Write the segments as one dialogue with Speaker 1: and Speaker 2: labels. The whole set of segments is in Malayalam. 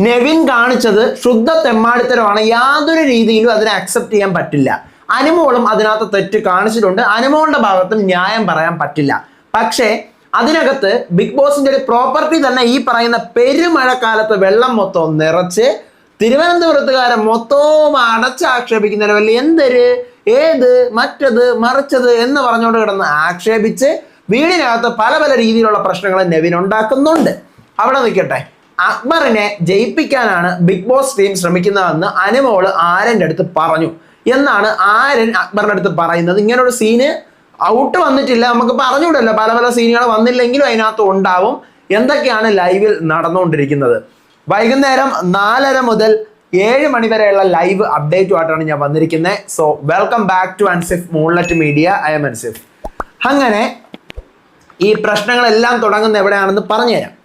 Speaker 1: നെവിൻ കാണിച്ചത് ശുദ്ധ തെമ്മാടിത്തരമാണ്. യാതൊരു രീതിയിലും അതിനെ അക്സെപ്റ്റ് ചെയ്യാൻ പറ്റില്ല. അനുമോളും അതിനകത്ത് തെറ്റ് കാണിച്ചിട്ടുണ്ട്. അനുമോളുടെ ഭാഗത്തും ന്യായം പറയാൻ പറ്റില്ല. പക്ഷേ അതിനകത്ത് ബിഗ് ബോസിന്റെ ഒരു പ്രോപ്പർട്ടി തന്നെ ഈ പറയുന്ന പെരുമഴക്കാലത്ത് വെള്ളം മൊത്തം നിറച്ച് തിരുവനന്തപുരത്തുകാരെ മൊത്തവും അടച്ചാക്ഷേപിക്കുന്നതിന് വല്ല എന്തൊരു ഏത് മറ്റത് മറിച്ചത് എന്ന് പറഞ്ഞുകൊണ്ട് കിടന്ന് ആക്ഷേപിച്ച് വീടിനകത്ത് പല പല രീതിയിലുള്ള പ്രശ്നങ്ങൾ നെവിൻ ഉണ്ടാക്കുന്നുണ്ട്. അവിടെ നിൽക്കട്ടെ. അക്ബറിനെ ജയിപ്പിക്കാനാണ് ബിഗ് ബോസ് ടീം ശ്രമിക്കുന്നതെന്ന് അനുമോൾ ആരന്റെ അടുത്ത് പറഞ്ഞു. എന്നാണ് ആരൻ അക്ബറിന്റെ അടുത്ത് പറയുന്നത്. ഇങ്ങനൊരു സീന് ഔട്ട് വന്നിട്ടില്ല. നമുക്ക് പറഞ്ഞുകൂടല്ലോ. പല പല സീനുകൾ വന്നില്ലെങ്കിലും അതിനകത്ത് ഉണ്ടാവും. എന്തൊക്കെയാണ് ലൈവിൽ നടന്നുകൊണ്ടിരിക്കുന്നത്? വൈകുന്നേരം നാലര മുതൽ ഏഴ് മണി വരെയുള്ള ലൈവ് അപ്ഡേറ്റുമായിട്ടാണ് ഞാൻ വന്നിരിക്കുന്നത് so welcome back to Ansif Moonlet media I'm Ansif അങ്ങനെ ഈ പ്രശ്നങ്ങളെല്ലാം തുടങ്ങുന്ന എവിടെയാണെന്ന് പറഞ്ഞുതരാം.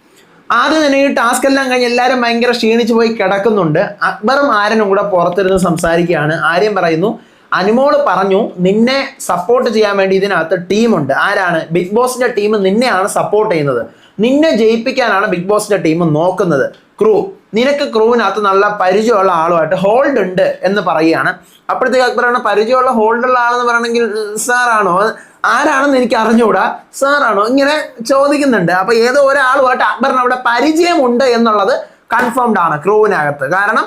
Speaker 1: ആദ്യം തന്നെ ഈ ടാസ്ക് എല്ലാം കഴിഞ്ഞ് എല്ലാവരും ഭയങ്കര ക്ഷീണിച്ചു പോയി കിടക്കുന്നുണ്ട്. അക്ബറും ആര്യനും കൂടെ പുറത്തിരുന്ന് സംസാരിക്കുകയാണ്. ആര്യം പറയുന്നു അനുമോൾ പറഞ്ഞു നിന്നെ സപ്പോർട്ട് ചെയ്യാൻ വേണ്ടി ഇതിനകത്ത് ടീമുണ്ട്. ആരാണ്? ബിഗ് ബോസിന്റെ ടീം നിന്നെയാണ് സപ്പോർട്ട് ചെയ്യുന്നത്. നിന്നെ ജയിപ്പിക്കാനാണ് ബിഗ് ബോസിന്റെ ടീം നോക്കുന്നത്. ക്രൂ. നിനക്ക് ക്രൂവിനകത്ത് നല്ല പരിചയമുള്ള ആളുമായിട്ട് ഹോൾഡ് ഉണ്ട് എന്ന് പറയുകയാണ്. അപ്പോഴത്തേക്ക് അക്ബറാണ് പരിചയമുള്ള ഹോൾഡുള്ള ആളെന്ന് പറയണമെങ്കിൽ സാറാണോ ആരാണെന്ന് എനിക്ക് അറിഞ്ഞുകൂടാ? സാറാണോ ഇങ്ങനെ ചോദിക്കുന്നുണ്ട്. അപ്പൊ ഏതോ ഒരാളുമായിട്ട് അക്ബറിന് അവിടെ പരിചയമുണ്ട് എന്നുള്ളത് കൺഫേംഡ് ആണ് ക്രൂവിനകത്ത്. കാരണം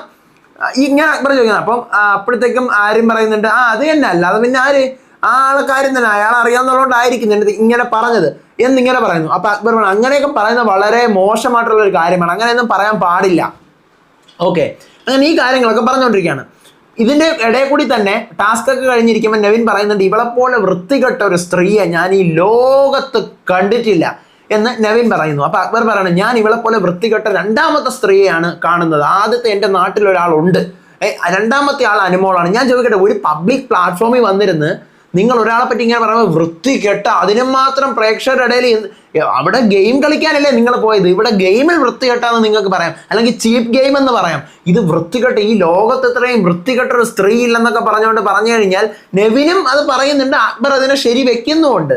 Speaker 1: ഇങ്ങനെ അക്ബർ ചോദിക്കുന്നത് അപ്പം അപ്പോഴത്തേക്കും ആരും പറയുന്നുണ്ട് ആ അത് തന്നെ അല്ല. അത് പിന്നെ ആര്? ആ ആൾക്കാരും തന്നെ അയാൾ അറിയാവുന്നതുകൊണ്ടായിരിക്കും എന്റെ ഇങ്ങനെ പറഞ്ഞത് എന്നിങ്ങനെ പറയുന്നു. അപ്പൊ അക്ബർ പറഞ്ഞു അങ്ങനെയൊക്കെ പറയുന്നത് വളരെ മോശമായിട്ടുള്ള ഒരു കാര്യമാണ്. അങ്ങനെയൊന്നും പറയാൻ പാടില്ല. ഓക്കെ. അങ്ങനെ ഈ കാര്യങ്ങളൊക്കെ പറഞ്ഞുകൊണ്ടിരിക്കുകയാണ്. ഇതിന്റെ ഇടയിൽ കൂടി തന്നെ ടാസ്ക് ഒക്കെ കഴിഞ്ഞിരിക്കുമ്പോൾ നവീൻ പറയുന്നുണ്ട് ഇവളെ പോലെ വൃത്തികെട്ട ഒരു സ്ത്രീയെ ഞാൻ ഈ ലോകത്ത് കണ്ടിട്ടില്ല എന്ന് നവീൻ പറയുന്നു. അപ്പൊ അക്ബർ പറയണം ഞാൻ ഇവളെ പോലെ വൃത്തികെട്ട രണ്ടാമത്തെ സ്ത്രീയാണ് കാണുന്നത്. ആദ്യത്തെ എന്റെ നാട്ടിൽ ഒരാളുണ്ട് രണ്ടാമത്തെ ആൾ അനുമോളാണ്. ഞാൻ ചോദിക്കട്ടെ ഒരു പബ്ലിക് പ്ലാറ്റ്ഫോമിൽ വന്നിരുന്ന് നിങ്ങൾ ഒരാളെ പറ്റി ഇങ്ങനെ പറയുമ്പോൾ വൃത്തി കെട്ട അതിനും മാത്രം പ്രേക്ഷകരുടെ ഇടയിൽ അവിടെ ഗെയിം കളിക്കാനല്ലേ നിങ്ങൾ പോയത്. ഇവിടെ ഗെയിമിൽ വൃത്തികെട്ടാന്ന് നിങ്ങൾക്ക് പറയാം. അല്ലെങ്കിൽ ചീപ്പ് ഗെയിം എന്ന് പറയാം. ഇത് വൃത്തികെട്ട ഈ ലോകത്ത് ഇത്രയും വൃത്തികെട്ട ഒരു സ്ത്രീ ഇല്ലെന്നൊക്കെ പറഞ്ഞുകൊണ്ട് പറഞ്ഞു കഴിഞ്ഞാൽ നെവിനും അത് പറയുന്നുണ്ട്. അക്ബർ അതിനെ ശരി വെക്കുന്നുമുണ്ട്.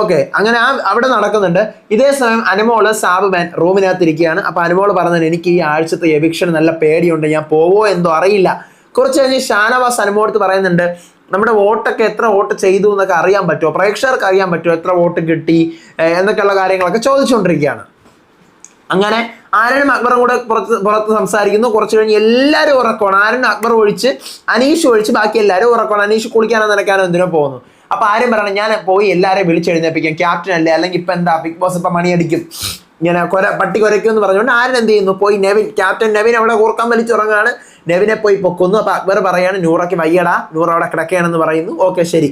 Speaker 1: ഓക്കെ അങ്ങനെ ആ അവിടെ നടക്കുന്നുണ്ട്. ഇതേ സമയം അനുമോൾ സാബ് മാൻ റൂമിനകത്തിരിക്കുകയാണ്. അപ്പൊ അനുമോൾ പറഞ്ഞത് എനിക്ക് ഈ ആഴ്ചത്തെ എവിക്ഷൻ നല്ല പേടിയുണ്ട്. ഞാൻ പോവോ എന്തോ അറിയില്ല. കുറച്ച് കഴിഞ്ഞ് ഷാനവാസ് അനുമോടുത്ത് പറയുന്നുണ്ട് നമ്മുടെ വോട്ടൊക്കെ എത്ര വോട്ട് ചെയ്തു എന്നൊക്കെ അറിയാൻ പറ്റുമോ? പ്രേക്ഷകർക്ക് അറിയാൻ പറ്റുമോ എത്ര വോട്ട് കിട്ടി എന്നൊക്കെയുള്ള കാര്യങ്ങളൊക്കെ ചോദിച്ചുകൊണ്ടിരിക്കുകയാണ്. അങ്ങനെ ആരനും അക്ബറും കൂടെ പുറത്ത് പുറത്ത് സംസാരിക്കുന്നു. കുറച്ച് കഴിഞ്ഞ് എല്ലാവരും ഉറക്കമാണ്. ആരനും അക്ബർ ഒഴിച്ച് അനീഷ് ഒഴിച്ച് ബാക്കി എല്ലാവരും ഉറക്കമാണ്. അനീഷ് കുളിക്കാനോ നനയ്ക്കാനോ എന്തിനോ പോകുന്നു. അപ്പൊ ആരും പറയണം ഞാൻ പോയി എല്ലാവരെയും വിളിച്ചെഴുന്നേപ്പിക്കാം ക്യാപ്റ്റൻ അല്ലേ അല്ലെങ്കിൽ ഇപ്പൊ എന്താ? ബിഗ് ബോസ് ഇപ്പൊ മണിയടിക്കും. ഇങ്ങനെ കൊര പട്ടി കുരയ്ക്കും എന്ന് പറഞ്ഞുകൊണ്ട് ആരും എന്ത് ചെയ്യുന്നു? പോയി നെവിൻ ക്യാപ്റ്റൻ നെവിൻ അവിടെ കൂർക്കം വലിച്ചുറങ്ങാണ് നെവിനെ പോയി പൊക്കുന്നു. അപ്പൊ അക്ബർ പറയാണ് നൂറയ്ക്ക് വയ്യടാ നൂറ് അവിടെ കിടക്കുകയാണെന്ന് പറയുന്നു. ഓക്കെ ശരി.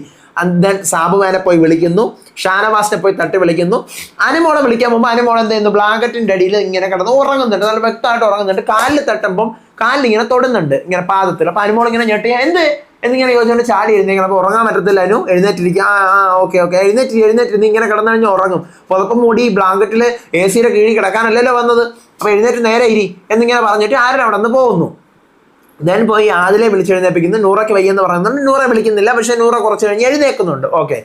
Speaker 1: ദെൻ സാബുമാനെ പോയി വിളിക്കുന്നു. ഷാനവാസിനെ പോയി തട്ടി വിളിക്കുന്നു. അനുമോളെ വിളിക്കാൻ പോകുമ്പോൾ അനുമോൾ എന്ത് ചെയ്യുന്നു? ബ്ലാങ്കറ്റിന്റെ അടിയിൽ ഇങ്ങനെ കിടന്ന് ഉറങ്ങുന്നുണ്ട്. നല്ല വ്യക്തമായിട്ട് ഉറങ്ങുന്നുണ്ട്. കാലിൽ തട്ടുമ്പം കാലിൽ ഇങ്ങനെ തൊടുന്നുണ്ട്. ഇങ്ങനെ പാദത്തിൽ. അപ്പൊ അനുമോൾ ഇങ്ങനെ എന്ത്? എന്നിങ്ങനെ യോജിച്ചുകൊണ്ട് ചാടി എഴുന്നേക്കണം. അപ്പോൾ ഉറങ്ങാൻ പറ്റത്തില്ല അനു. എഴുന്നേറ്റിരിക്കുക ആ ആ ഓക്കെ ഓക്കെ. എഴുന്നേറ്റ് എഴുന്നേറ്റ് ഇങ്ങനെ കിടന്നു കഴിഞ്ഞാൽ ഉറങ്ങും. പുതപ്പം മൂടി ബ്ലാങ്കറ്റിൽ എ സിയുടെ കീഴിൽ കിടക്കാനല്ലല്ലോ വന്നത്. അപ്പോൾ എഴുന്നേറ്റ് നേരെ ഇരി എന്നിങ്ങനെ പറഞ്ഞിട്ട് ആരും അവിടെ നിന്ന് പോകുന്നു? ഞാൻ പോയി ആദിലെ വിളിച്ചെഴുന്നേപ്പിക്കുന്നു നൂറയ്ക്ക് വയ്യെന്ന് പറയുന്നുണ്ട്. നൂറെ വിളിക്കുന്നില്ല. പക്ഷേ നൂറ കുറച്ച് കഴിഞ്ഞ് എഴുന്നേക്കുന്നുണ്ട്. ഓക്കെ.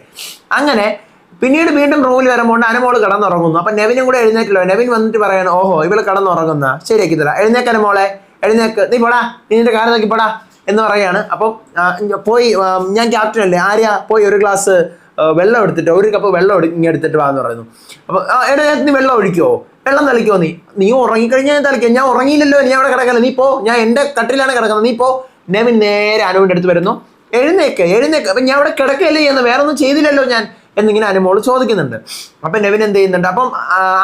Speaker 1: അങ്ങനെ പിന്നീട് വീണ്ടും റൂമിൽ വരുമ്പോൾ അനുമോൾ കിടന്നുറങ്ങുന്നു. അപ്പൊ നെവിനും കൂടെ എഴുന്നേറ്റല്ലോ. നെവിൻ വന്നിട്ട് പറയണം ഓഹോ ഇവൾ കിടന്നുറങ്ങുന്ന. ശരിയാക്കി തരാം. എഴുന്നേക്കനമോളെ എഴുന്നേക്ക്. നീ പോടാ. നീ നിന്റെ കാര്യം നോക്കി പോടാ. എന്ന് പറയാണ് അപ്പം പോയി ഞാൻ ക്യാപ്റ്റൻ അല്ലേ? ആര്യ? പോയി ഒരു ഗ്ലാസ് വെള്ളം എടുത്തിട്ട് ഒരു കപ്പ് വെള്ളം ഇങ്ങനെ എടുത്തിട്ട് വാന്ന് പറയുന്നു. അപ്പൊ എടാ നീ വെള്ളം ഒഴിക്കോ? വെള്ളം തളിക്കോ നീ? നീ ഉറങ്ങിക്കഴിഞ്ഞാൽ ഞാൻ തളിക്കാം. ഞാൻ ഉറങ്ങിയില്ലല്ലോ നീ അവിടെ കിടക്കല്ല? നീ പോ. ഞാൻ എന്റെ കട്ടിലാണ് കിടക്കുന്നത്. നീ പോ. നെവിൻ നേരെ അനുവിന്റെ അടുത്ത് വരുന്നു. എഴുന്നേക്ക് എഴുന്നേക്ക്. അപ്പം ഞാൻ അവിടെ കിടക്കല്ലേ ചെയ്യുന്നത്? വേറെ ഒന്നും ചെയ്തില്ലല്ലോ ഞാൻ. എന്നിങ്ങനെ അനുമോൾ ചോദിക്കുന്നുണ്ട്. അപ്പം നെവിൻ എന്ത് ചെയ്യുന്നുണ്ട്? അപ്പം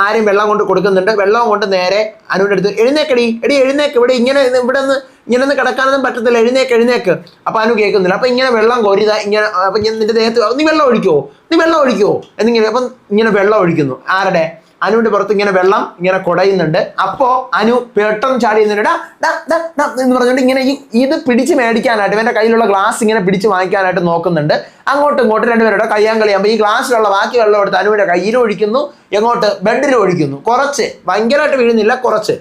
Speaker 1: ആരും വെള്ളം കൊണ്ട് കൊടുക്കുന്നുണ്ട്. വെള്ളം കൊണ്ട് നേരെ അനുവിന്റെ അടുത്ത് എഴുന്നേക്കടി എടി എഴുന്നേക്ക്. ഇവിടെ ഇങ്ങനെ ഇവിടെ നിന്ന് ഇങ്ങനെ ഒന്ന് കിടക്കാനൊന്നും പറ്റത്തില്ല. എഴുന്നേക്ക് എഴുന്നേക്ക്. അപ്പം അനു കേൾക്കുന്നില്ല. അപ്പം ഇങ്ങനെ വെള്ളം കോരിത ഇങ്ങനെ അപ്പം നിന്റെ ദേഹത്ത് നീ വെള്ളം ഒഴിക്കുവോ നീ വെള്ളം ഒഴിക്കുവോ എന്നിങ്ങനെ അപ്പം ഇങ്ങനെ വെള്ളം ഒഴിക്കുന്നു. ആരുടെ? അനുവിന്റെ പുറത്ത് ഇങ്ങനെ വെള്ളം ഇങ്ങനെ കുടയുന്നുണ്ട്. അപ്പോ അനു പെട്ടെന്ന് ചാടി നിന്നിട്ട് "ഡാ, ഡാ, ഡാ, ഡാ" എന്ന് പറഞ്ഞുകൊണ്ട് ഇങ്ങനെ ഇത് പിടിച്ച് മേടിക്കാനായിട്ട് ഇവന്റെ കയ്യിലുള്ള ഗ്ലാസ് ഇങ്ങനെ പിടിച്ച് വാങ്ങിക്കാനായിട്ട് നോക്കുന്നുണ്ട്. അങ്ങോട്ടും ഇങ്ങോട്ടും രണ്ടുപേരുടെ കയ്യാങ്കളിയാകുമ്പോൾ ഈ ഗ്ലാസ്സിലുള്ള ബാക്കി വെള്ളം എടുത്ത് അനുവിന്റെ കയ്യിൽ ഒഴിക്കുന്നു എങ്ങോട്ട്? ബെഡിലും ഒഴിക്കുന്നു. കുറച്ച്. ഭയങ്കരമായിട്ട് വീഴുന്നില്ല കുറച്ച്.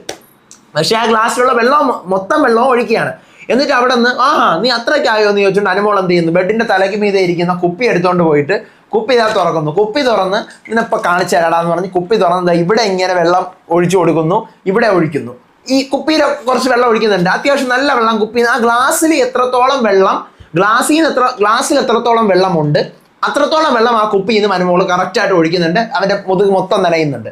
Speaker 1: പക്ഷെ ആ ഗ്ലാസ്സിലുള്ള വെള്ളം മൊത്തം വെള്ളവും ഒഴിക്കുകയാണ്. എന്നിട്ട് അവിടെ നിന്ന് ആ നീ അത്രയ്ക്കായോ? എന്ന് ചോദിച്ചുകൊണ്ട് അനുമോൾ എന്ത് ചെയ്യുന്നു? ബെഡിന്റെ തലയ്ക്ക് മീതെ ഇരിക്കുന്ന കുപ്പി എടുത്തുകൊണ്ട് പോയിട്ട് കുപ്പി ഇതാ തുറക്കുന്നു. കുപ്പി തുറന്ന് ഇതിനിപ്പോൾ കാണിച്ചു തരാടാന്ന് പറഞ്ഞ് കുപ്പി തുറന്ന് ഇവിടെ ഇങ്ങനെ വെള്ളം ഒഴിച്ചു കൊടുക്കുന്നു. ഇവിടെ ഒഴിക്കുന്നു. ഈ കുപ്പിയിൽ കുറച്ച് വെള്ളം ഒഴിക്കുന്നുണ്ട്. അത്യാവശ്യം നല്ല വെള്ളം കുപ്പി. ആ ഗ്ലാസ്സിൽ എത്രത്തോളം വെള്ളം ഗ്ലാസ്സിൽ നിന്ന് എത്ര ഗ്ലാസ്സിൽ എത്രത്തോളം വെള്ളമുണ്ട് അത്രത്തോളം വെള്ളം ആ കുപ്പിയിൽ നിന്ന് മനുമോൾ കറക്റ്റായിട്ട് ഒഴിക്കുന്നുണ്ട്. അവന്റെ മുതുക് മൊത്തം നനയുന്നുണ്ട്.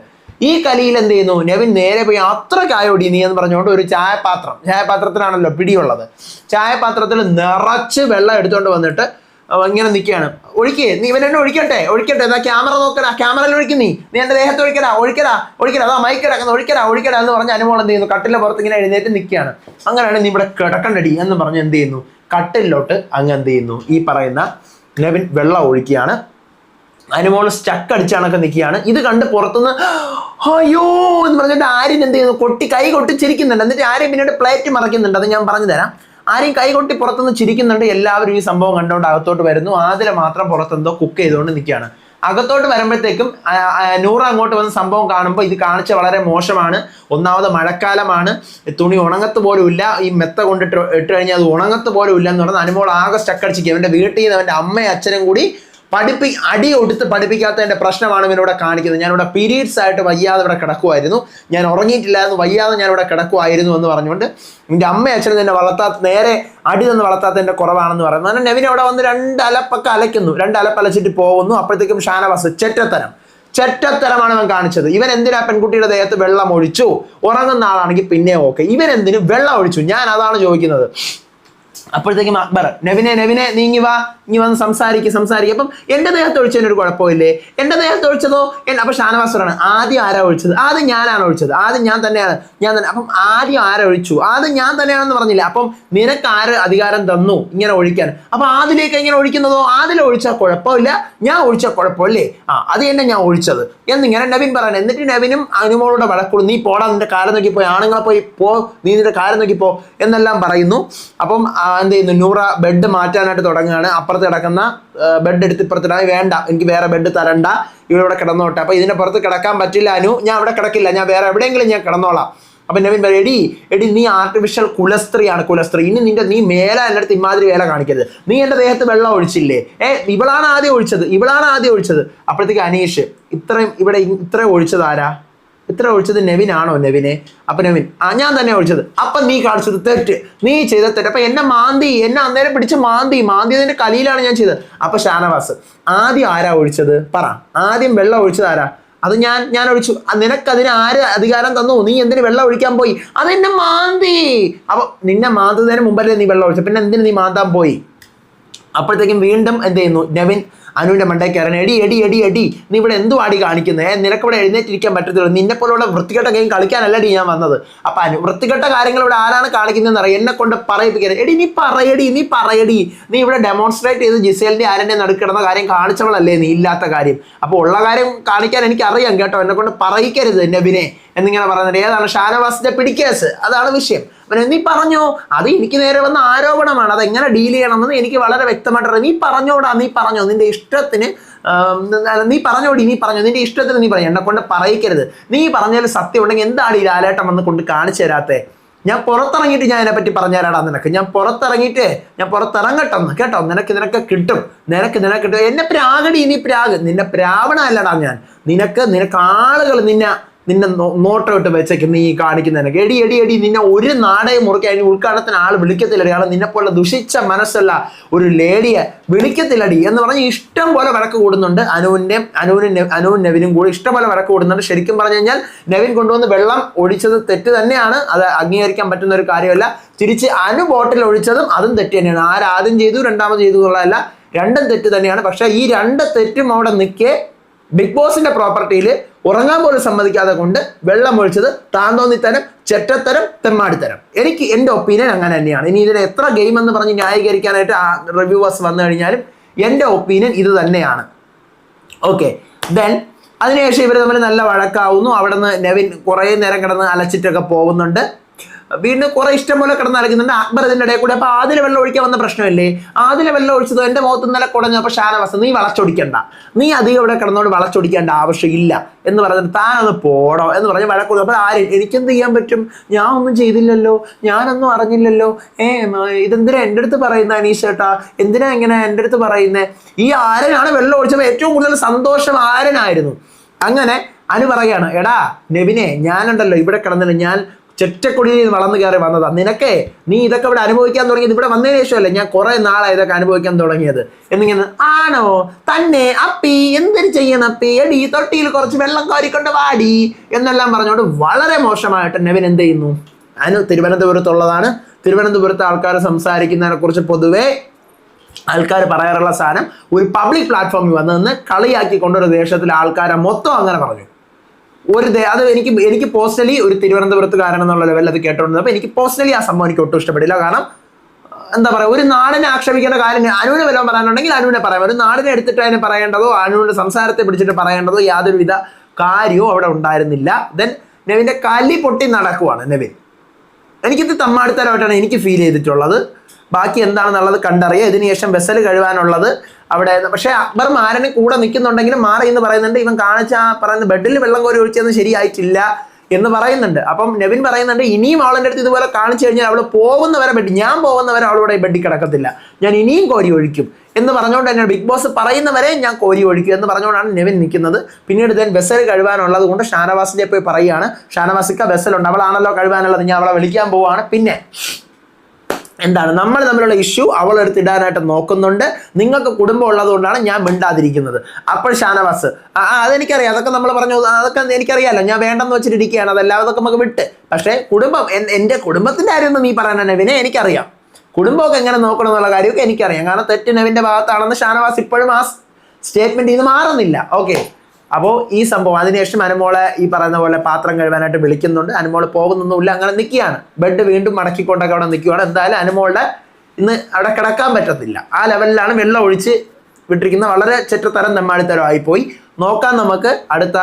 Speaker 1: ഈ കലിയിൽ എന്ത് ചെയ്യുന്നു? നവിൻ നേരെ പോയി അത്ര കായോടി നീ എന്ന് പറഞ്ഞുകൊണ്ട് ഒരു ചായപാത്രം ചായപാത്രത്തിലാണല്ലോ പിടിയുള്ളത്. ചായപാത്രത്തിൽ നിറച്ച് വെള്ളം എടുത്തുകൊണ്ട് വന്നിട്ട് ഇങ്ങനെ നിൽക്കുകയാണ്. ഒഴിക്കേ നീ ഇവൻ എന്നെ ഒഴിക്കട്ടെ ഒഴിക്കട്ടെ. എന്നാ ക്യാമറ നോക്കടാ ക്യാമറയിൽ ഒഴിക്കും നീ. നീ എന്റെ ദേഹത്ത് ഒഴിക്കടാ ഒഴിക്കടാ ഒഴിക്കടാ. അതാ മൈക്ക് കിടക്കുന്ന ഒഴിക്കടാ ഒഴിക്കടാ എന്ന് പറഞ്ഞ് അനുമോൾ എന്ത് ചെയ്യുന്നു? കട്ടിലെ പുറത്ത് ഇങ്ങനെ എഴുന്നേറ്റ് നിൽക്കുകയാണ്. അങ്ങനെയാണ് നീ ഇവിടെ കിടക്കണ്ടടി എന്ന് പറഞ്ഞ് എന്ത് ചെയ്യുന്നു? കട്ടിലോട്ട് അങ്ങ് എന്ത് ചെയ്യുന്നു? ഈ പറയുന്ന നെവിൻ വെള്ളം ഒഴിക്കുകയാണ്. അനുമോൾ സ്റ്റക്ക് അടിച്ചാണൊക്കെ നിൽക്കുകയാണ്. ഇത് കണ്ട് പുറത്തുനിന്ന് അയ്യോ എന്ന് പറഞ്ഞിട്ട് ആര്യൻ എന്ത് ചെയ്യുന്നു? കൊട്ടി കൈ കൊട്ടി ചിരിക്കുന്നുണ്ട്. എന്നിട്ട് ആര്യൻ പിന്നീട് പ്ലേറ്റ് മറക്കുന്നുണ്ട് അത് ഞാൻ പറഞ്ഞു തരാം. ആരെയും കൈകൊട്ടി പുറത്തുനിന്ന് ചിരിക്കുന്നുണ്ട്. എല്ലാവരും ഈ സംഭവം കണ്ടുകൊണ്ട് അകത്തോട്ട് വരുന്നു. ആദില മാത്രം പുറത്തെന്തോ കുക്ക് ചെയ്തുകൊണ്ട് നിൽക്കുകയാണ്. അകത്തോട്ട് വരുമ്പോഴത്തേക്കും നൂറ് അങ്ങോട്ട് വന്ന സംഭവം കാണുമ്പോൾ ഇത് കാണിച്ച വളരെ മോശമാണ്. ഒന്നാമത് മഴക്കാലമാണ്. തുണി ഉണങ്ങത്ത് പോലും ഇല്ല. ഈ മെത്ത കൊണ്ടിട്ട് ഇട്ട് കഴിഞ്ഞാൽ അത് ഉണങ്ങത്ത് പോലും ഇല്ല എന്ന് പറഞ്ഞാൽ അനുമോൾ ആകെ സ്റ്റക്കടിച്ചിരിക്കും അവന്റെ വീട്ടിൽ നിന്ന് അവന്റെ അമ്മയും അച്ഛനും കൂടി പഠിപ്പി അടി കൊടുത്ത് പഠിപ്പിക്കാത്തതിന്റെ പ്രശ്നമാണ് ഇവനിവിടെ കാണിക്കുന്നത്. ഞാനിവിടെ പീരീഡ്സ് ആയിട്ട് വയ്യാതെ ഇവിടെ കിടക്കുമായിരുന്നു ഞാൻ ഉറങ്ങിയിട്ടില്ലായിരുന്നു. വയ്യാതെ ഞാനിവിടെ കിടക്കുമായിരുന്നു എന്ന് പറഞ്ഞുകൊണ്ട് എന്റെ അമ്മ അച്ഛനും തന്നെ വളർത്താത്ത നേരെ അടി നിന്ന് വളർത്താത്തതിന്റെ കുറവാണെന്ന് പറയുന്നത് അങ്ങനെ നെവിൻ അവിടെ വന്ന് രണ്ട് അലപ്പൊക്കെ അലയ്ക്കുന്നു. രണ്ട് അലപ്പ് അലച്ചിട്ട് പോകുന്നു. അപ്പോഴത്തേക്കും ഷാനവാസ് ചെറ്റത്തരം. ചെറ്റത്തരമാണ് അവൻ കാണിച്ചത്. ഇവൻ എന്തിനാ പെൺകുട്ടിയുടെ ദേഹത്ത് വെള്ളം ഒഴിച്ചു? ഉറങ്ങുന്ന ആളാണെങ്കിൽ പിന്നെ ഓക്കെ. ഇവൻ എന്തിനു വെള്ളം ഒഴിച്ചു? ഞാൻ അതാണ് ചോദിക്കുന്നത്. അപ്പോഴത്തേക്കും അക്ബർ നെവിനെ നെവിനെ നീങ്ങി വാ ഇങ്ങി വന്ന് സംസാരിക്കുക സംസാരിക്കുക അപ്പം എന്റെ ദേഹത്ത് ഒഴിച്ചതിന് ഒരു കുഴപ്പമില്ലേ? എന്റെ ദേഹത്ത് ഒഴിച്ചതോ? അപ്പൊ ഷാനവാസറാണ് ആദ്യം ആരാ ഒഴിച്ചത്? ആദ്യം ഞാനാണ് ഒഴിച്ചത്. ആദ്യം ഞാൻ തന്നെയാണ് ഞാൻ തന്നെ അപ്പം ആദ്യം ആരാ ഒഴിച്ചു? ആദ്യം ഞാൻ തന്നെയാണെന്ന് പറഞ്ഞില്ല? അപ്പം നിനക്ക് ആര് അധികാരം തന്നു ഇങ്ങനെ ഒഴിക്കാൻ? അപ്പൊ ആദിലേക്ക് ഇങ്ങനെ ഒഴിക്കുന്നതോ? ആദിൽ ഒഴിച്ചാൽ കുഴപ്പമില്ല ഞാൻ ഒഴിച്ചാൽ കുഴപ്പമില്ലേ? ആ അത് തന്നെ ഞാൻ ഒഴിച്ചത്. എന്നിങ്ങനെ നവീൻ പറയണം എന്നിട്ട് നവീനും അനുമോളുടെ വഴക്കുള്ളൂ. നീ പോടാ നിന്റെ കാലം നോക്കി പോയി ആണുങ്ങളെ പോയി പോ നീ നിന്റെ കാലം നോക്കി പോ എന്നെല്ലാം പറയുന്നു. അപ്പം എന്ത് ചെയ്യുന്നു നൂറ ബെഡ് മാറ്റാനായിട്ട് തുടങ്ങുകയാണ്. അപ്പുറത്ത് കിടക്കുന്ന ബെഡ് എടുത്ത് ഇപ്പുറത്തിടാൻ വേണ്ട. എനിക്ക് വേറെ ബെഡ് തരണ്ട. ഇവിടെ കിടന്നോട്ടെ. അപ്പോൾ ഇതിന്റെ പുറത്ത് കിടക്കാൻ പറ്റില്ല അനു. ഞാൻ അവിടെ കിടക്കില്ല. ഞാൻ വേറെ എവിടെയെങ്കിലും ഞാൻ കിടന്നോളാം. അപ്പൊ നവീൻ പറയും എടി എടി നീ ആർട്ടിഫിഷ്യൽ കുലസ്ത്രീയാണ് കുലസ്ത്രീ. ഇനി നിന്റെ നീ മേല എന്റെ അടുത്ത് ഇമാതിരി വേല കാണിക്കരുത്. നീ എന്റെ ദേഹത്ത് വെള്ളം ഒഴിച്ചില്ലേ? ഏ ഇവളാണ് ആദ്യം ഒഴിച്ചത്. ഇവളാണ് ആദ്യം ഒഴിച്ചത്. അപ്പോഴത്തേക്ക് അനീഷ് ഇത്രയും ഇവിടെ ഇത്രയും ഒഴിച്ചത് ഇത്ര ഒഴിച്ചത്? നെവിനാണോ നെവിനെ. അപ്പൊ നെവിൻ ആ ഞാൻ തന്നെ ഒഴിച്ചത്. അപ്പൊ നീ കാണിച്ചത് തെറ്റ്. നീ ചെയ്ത തെറ്റ്. അപ്പൊ എന്നെ മാന്തി എന്നെ അന്നേരം പിടിച്ച് മാന്തി. മാന്തിയതിന്റെ കലിയിലാണ് ഞാൻ ചെയ്തത്. അപ്പൊ ഷാനവാസ് ആദ്യം ആരാ ഒഴിച്ചത്? പറ. ആദ്യം വെള്ളം ഒഴിച്ചത് ആരാ? അത് ഞാൻ ഞാൻ ഒഴിച്ചു. നിനക്കതിന് ആര് അധികാരം തന്നു? നീ എന്തിന് വെള്ളം ഒഴിക്കാൻ പോയി? അതെന്നെ മാന്തി. അപ്പൊ നിന്നെ മാന്തുന്നതിന് മുമ്പല്ലേ നീ വെള്ളം ഒഴിച്ചു പിന്നെ എന്തിന് നീ മാന്താൻ പോയി? അപ്പോഴത്തേക്കും വീണ്ടും എന്ത് ചെയ്യുന്നു? നെവിൻ അനുവിന്റെ മണ്ടേ എടി എടി എടി എടി നീ ഇവിടെ എന്തു ആടി കാണിക്കുന്നത് നിനക്ക് ഇവിടെ എഴുന്നേറ്റിരിക്കാൻ പറ്റത്തില്ല. നിന്നെ പോലുള്ള വൃത്തികെട്ട ഗെയിം കളിക്കാനല്ലടി ഞാൻ വന്നത്. അപ്പൊ അനു വൃത്തികെട്ട കാര്യങ്ങൾ ഇവിടെ ആരാണ് കാണിക്കുന്നതെന്ന് അറിയാം. എന്നെ കൊണ്ട് പറയിപ്പിക്കരുത്. എടി നീ പറയടി നീ പറയടി. നീ ഇവിടെ ഡെമോൺസ്ട്രേറ്റ് ചെയ്ത് ജിസേലിന്റെ ആരന്റെ നടുക്കിടുന്ന കാര്യം കാണിച്ചവളല്ലേ നീ? ഇല്ലാത്ത കാര്യം. അപ്പോൾ ഉള്ള കാര്യം കാണിക്കാൻ എനിക്ക് അറിയാം കേട്ടോ. എന്നെ കൊണ്ട് പറയിക്കരുത് നബിനെ എന്നിങ്ങനെ പറയുന്നത്. ഏതാണ്? ഷാനവാസിന്റെ പിടിക്കേസ്. അതാണ് വിഷയം. അവനെ നീ പറഞ്ഞോ? അത് എനിക്ക് നേരെ വന്ന ആരോപണമാണ്. അത് എങ്ങനെ ഡീൽ ചെയ്യണമെന്ന് എനിക്ക് വളരെ വ്യക്തമായിട്ട് നീ പറഞ്ഞോടാ നീ പറഞ്ഞോ. നിന്റെ ഇഷ്ടത്തിന് നീ പറഞ്ഞോടി നീ പറഞ്ഞു നിന്റെ ഇഷ്ടത്തിന് നീ പറഞ്ഞു എന്നെ കൊണ്ട് പറയിക്കരുത്. നീ പറഞ്ഞാൽ സത്യം ഉണ്ടെങ്കിൽ എന്താണ് ഈ ലാലേട്ടം വന്ന് കൊണ്ട് കാണിച്ചു തരാത്തേ? ഞാൻ പുറത്തിറങ്ങിയിട്ട് ഞാൻ അതിനെപ്പറ്റി പറഞ്ഞുതരാടാ നിനക്ക്. ഞാൻ പുറത്തിറങ്ങിയിട്ട് ഞാൻ പുറത്തിറങ്ങട്ടെന്ന് കേട്ടോ? നിനക്ക് നിനക്ക് കിട്ടും. നിനക്ക് നിനക്ക് കിട്ടും. എന്നെ പ്രാഗടി ഇനി പ്രാഗ്. നിന്നെ പ്രാവണ അല്ലടാ ഞാൻ. നിനക്ക് നിനക്ക് ആളുകൾ നിന്നെ നിന്നെ നോ- നോട്ടം ഇട്ട് വെച്ചേക്ക് നീ കാണിക്കുന്നതിനൊക്കെ എടി എടി എടി നിന്നെ ഒരു നാടകം മുറുക്കി അതിന് ഉദ്ഘാടനത്തിന് ആൾ വിളിക്കത്തില്ലടി. നിന്നെ പോലെ ദുഷിച്ച മനസ്സുള്ള ഒരു ലേഡിയെ വിളിക്കത്തില്ലടി എന്ന് പറഞ്ഞ് ഇഷ്ടം പോലെ വഴക്ക് കൂടുന്നുണ്ട്. അനുവിന്റെ അനുവിനും അനുവും നെവിനും കൂടി ഇഷ്ടം പോലെ വഴക്ക് കൂടുന്നുണ്ട്. ശരിക്കും പറഞ്ഞു കഴിഞ്ഞാൽ നെവിൻ കൊണ്ടുവന്ന് വെള്ളം ഒഴിച്ചത് തെറ്റ് തന്നെയാണ്. അത് അംഗീകരിക്കാൻ പറ്റുന്ന ഒരു കാര്യമല്ല. തിരിച്ച് അനു ബോട്ടിൽ ഒഴിച്ചതും അതും തെറ്റ് തന്നെയാണ്. ആരാദ്യം ചെയ്തു രണ്ടാമത് ചെയ്തു എന്നുള്ളതല്ല രണ്ടും തെറ്റ് തന്നെയാണ്. പക്ഷേ ഈ രണ്ട് തെറ്റും അവിടെ നിൽക്കേ ബിഗ് ബോസിന്റെ പ്രോപ്പർട്ടിയിൽ ഉറങ്ങാൻ പോലും സമ്മതിക്കാതെ കൊണ്ട് വെള്ളം ഒഴിച്ചത് താന്തോന്നിത്തരം ചെറ്റത്തരം തെമ്മാടിത്തരം. എനിക്ക് എന്റെ ഒപ്പീനിയൻ അങ്ങനെ തന്നെയാണ്. ഇനി ഇതിനെ എത്ര ഗെയിം എന്ന് പറഞ്ഞ് ന്യായീകരിക്കാനായിട്ട് ആ റിവ്യൂവേഴ്സ് വന്നു കഴിഞ്ഞാലും എന്റെ ഒപ്പീനിയൻ ഇത് തന്നെയാണ്. ഓക്കെ ദെൻ അതിനുശേഷം ഇവർ തമ്മിൽ നല്ല വഴക്കാവുന്നു. അവിടെ നിന്ന് നെവിൻ കുറേ നേരം കിടന്ന് അലച്ചിട്ടൊക്കെ പോകുന്നുണ്ട്. വീണ്ടും കുറെ ഇഷ്ടം പോലെ കിടന്ന് അലക്കുന്നുണ്ട് അക്ബർ ഇതിന്റെ ഇടയിൽ കൂടെ. അപ്പൊ ആദിലെ വെള്ളം ഒഴിക്കാൻ വന്ന പ്രശ്നമല്ലേ? ആദിലെ വെള്ളം ഒഴിച്ചത് എന്റെ മുഖത്ത് ഇന്നലെ കുടഞ്ഞപ്പോൾ ഷാനവാസ് നീ വളച്ചൊടിക്കണ്ട. നീ അധികം ഇവിടെ കിടന്നോണ്ട് വളച്ചൊടിക്കേണ്ട ആവശ്യമില്ല. എന്ന് പറഞ്ഞിട്ട് താനൊന്ന് പോടോ. എന്ന് പറഞ്ഞ് വഴക്കൊടുക്കും അപ്പോൾ ആര്? എനിക്കെന്ത് ചെയ്യാൻ പറ്റും? ഞാൻ ഒന്നും ചെയ്തില്ലല്ലോ. ഞാനൊന്നും അറിഞ്ഞില്ലല്ലോ. ഏ ഇതെന്തിനാ എന്റെ അടുത്ത് പറയുന്ന അനീഷ് ചേട്ടാ എന്തിനാ ഇങ്ങനെ എന്റെ അടുത്ത് പറയുന്നത് ഈ ആരനാണ് വെള്ളം ഒഴിച്ചപ്പോൾ ഏറ്റവും കൂടുതൽ സന്തോഷം ആരനായിരുന്നു? അങ്ങനെ അനു പറയാണ് എടാ നെബിനെ ഞാനുണ്ടല്ലോ ഇവിടെ കിടന്നില്ല ഞാൻ ചെറ്റക്കൊടിയിൽ വളർന്നു കയറി വന്നതാ. നിനക്കേ നീ ഇതൊക്കെ ഇവിടെ അനുഭവിക്കാൻ തുടങ്ങിയത് ഇവിടെ വന്നതിന് ശേഷമല്ലേ ഞാൻ കുറെ നാളായി ഇതൊക്കെ അനുഭവിക്കാൻ തുടങ്ങിയത്? എന്നിങ്ങനെ ആണോ? തന്നെ അപ്പി എന്തിനു ചെയ്യണം അപ്പി? എടി തൊട്ടിയിൽ കുറച്ച് വെള്ളം കോരിക്കൊണ്ട് വാടി. എന്നെല്ലാം പറഞ്ഞുകൊണ്ട് വളരെ മോശമായിട്ട് നെവിൻ എന്ത് ചെയ്യുന്നു? അനു തിരുവനന്തപുരത്തുള്ളതാണ്. തിരുവനന്തപുരത്ത് ആൾക്കാർ സംസാരിക്കുന്നതിനെ കുറിച്ച് പൊതുവേ ആൾക്കാർ പറയാറുള്ള സാധനം ഒരു പബ്ലിക് പ്ലാറ്റ്ഫോമിൽ വന്ന് നിന്ന് കളിയാക്കി കൊണ്ടൊരു ദേശത്തിലെ ആൾക്കാരെ മൊത്തം അങ്ങനെ പറഞ്ഞു. ഒരു അത് എനിക്ക് എനിക്ക് പേഴ്സണലി ഒരു തിരുവനന്തപുരത്ത് കാരണം എന്നുള്ള ലെവലിൽ അത് കേട്ടോണ്ട് അപ്പോൾ എനിക്ക് പേഴ്സണലി ആ സംഭവം എനിക്ക് ഒട്ടും ഇഷ്ടപ്പെടില്ല. കാരണം എന്താ പറയുക ഒരു നാടിനെ ആക്ഷേപിക്കേണ്ട കാര്യം അനുവിനെ വല്ലതും പറയാനുണ്ടെങ്കിൽ അനുവിനെ പറയാം. ഒരു നാടിനെ എടുത്തിട്ട് അതിനെ പറയേണ്ടതോ അനുവിന്റെ സംസാരത്തെ പിടിച്ചിട്ട് പറയേണ്ടതോ യാതൊരുവിധ കാര്യവും അവിടെ ഉണ്ടായിരുന്നില്ല. ദെൻ നെവിന്റെ കലി പൊട്ടി നടക്കുവാണ് നെവിൻ. എനിക്കിത് തമ്മാടിത്തരമായിട്ടാണ് എനിക്ക് ഫീൽ ചെയ്തിട്ടുള്ളത്. ബാക്കി എന്താണെന്നുള്ളത് കണ്ടറിയുക ഇതിനുശേഷം വെസൽ കഴുകാനുള്ളത് അവിടെ പക്ഷേ അക്ബർ മാരന് കൂടെ നിൽക്കുന്നുണ്ടെങ്കിലും മാറി എന്ന് പറയുന്നുണ്ട്. ഇവൻ കാണിച്ച ആ പറയുന്ന ബെഡിൽ വെള്ളം കോരി ഒഴിച്ചതെന്ന് ശരിയായിട്ടില്ല എന്ന് പറയുന്നുണ്ട്. അപ്പം നെവിൻ പറയുന്നുണ്ട് ഇനിയും അവളുടെ അടുത്ത് ഇതുപോലെ കാണിച്ചു കഴിഞ്ഞാൽ അവൾ പോകുന്നവരെ ബെഡ് ഞാൻ പോകുന്നവരെ അവളോട് ഈ ബെഡിൽ കിടക്കത്തില്ല. ഞാൻ ഇനിയും കോരി ഒഴിക്കും. എന്ന് പറഞ്ഞുകൊണ്ട് തന്നെ ബിഗ് ബോസ് പറയുന്നവരെ ഞാൻ കോരി ഒഴിക്കും എന്ന് പറഞ്ഞുകൊണ്ടാണ് നെവിൻ നിൽക്കുന്നത്. പിന്നീട് ഇതേ വെസൽ കഴുകാനുള്ളത് കൊണ്ട് ഷാനവാസിന്റെ പോയി പറയുകയാണ്. ഷാനവാസിക്ക വെസലുണ്ട് അവളാണല്ലോ കഴുകാനുള്ളത്. ഞാൻ അവളെ വിളിക്കാൻ പോവുകയാണ്. പിന്നെ എന്താണ്? നമ്മൾ തമ്മിലുള്ള ഇഷ്യൂ അവളെടുത്ത് ഇടാനായിട്ട് നോക്കുന്നുണ്ട്. നിങ്ങൾക്ക് കുടുംബം ഉള്ളതുകൊണ്ടാണ് ഞാൻ മിണ്ടാതിരിക്കുന്നത്. അപ്പോൾ ഷാനവാസ് ആ അതെനിക്കറിയാം. അതൊക്കെ നമ്മൾ പറഞ്ഞു അതൊക്കെ എനിക്കറിയാലോ. ഞാൻ വേണ്ടെന്ന് വെച്ചിട്ടിരിക്കുകയാണ്. അതെല്ലാം അതൊക്കെ നമുക്ക് വിട്ട്. പക്ഷേ കുടുംബം എൻ- എന്റെ കുടുംബത്തിന്റെ കാര്യമൊന്നും നീ പറയാൻ നെവിനെ എനിക്കറിയാം. കുടുംബമൊക്കെ എങ്ങനെ നോക്കണം എന്നുള്ള കാര്യമൊക്കെ എനിക്കറിയാം. കാരണം തെറ്റ് നെവിന്റെ ഭാഗത്താണെന്ന് ഷാനവാസ് ഇപ്പോഴും ആ സ്റ്റേറ്റ്മെന്റ് ഇത് മാറുന്നില്ല. ഓക്കെ അപ്പോൾ ഈ സംഭവം അതിനുശേഷം അനുമോളെ ഈ പറയുന്ന പോലെ പാത്രം കഴുകാനായിട്ട് വിളിക്കുന്നുണ്ട്. അനുമോൾ പോകുന്നൊന്നുമില്ല. അങ്ങനെ നിൽക്കുകയാണ് ബെഡ് വീണ്ടും മടക്കിക്കൊണ്ടൊക്കെ അവിടെ നിൽക്കുകയാണ് എന്തായാലും അനുമോളുടെ ഇന്ന് അവിടെ കിടക്കാൻ പറ്റത്തില്ല. ആ ലെവലിലാണ് വെള്ളം ഒഴിച്ച് വിട്ടിരിക്കുന്ന വളരെ ചെറ്റത്തരം നെമ്മാടിത്തരമായി പോയി നോക്കാം നമുക്ക് അടുത്ത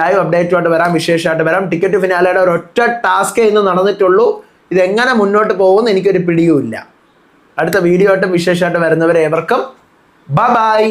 Speaker 1: ലൈവ് അപ്ഡേറ്റുമായിട്ട് വരാം. വിശേഷമായിട്ട് വരാം. ടിക്കറ്റ് ഫിനാലയുടെ ഒരു ഒറ്റ ടാസ്കേ ഇന്ന് നടന്നിട്ടുള്ളൂ. ഇതെങ്ങനെ മുന്നോട്ട് പോകുമെന്ന് എനിക്കൊരു പിടിയുമില്ല. അടുത്ത വീഡിയോ ആയിട്ടും വിശേഷമായിട്ട് വരുന്നവരെ ഏവർക്കും. Bye bye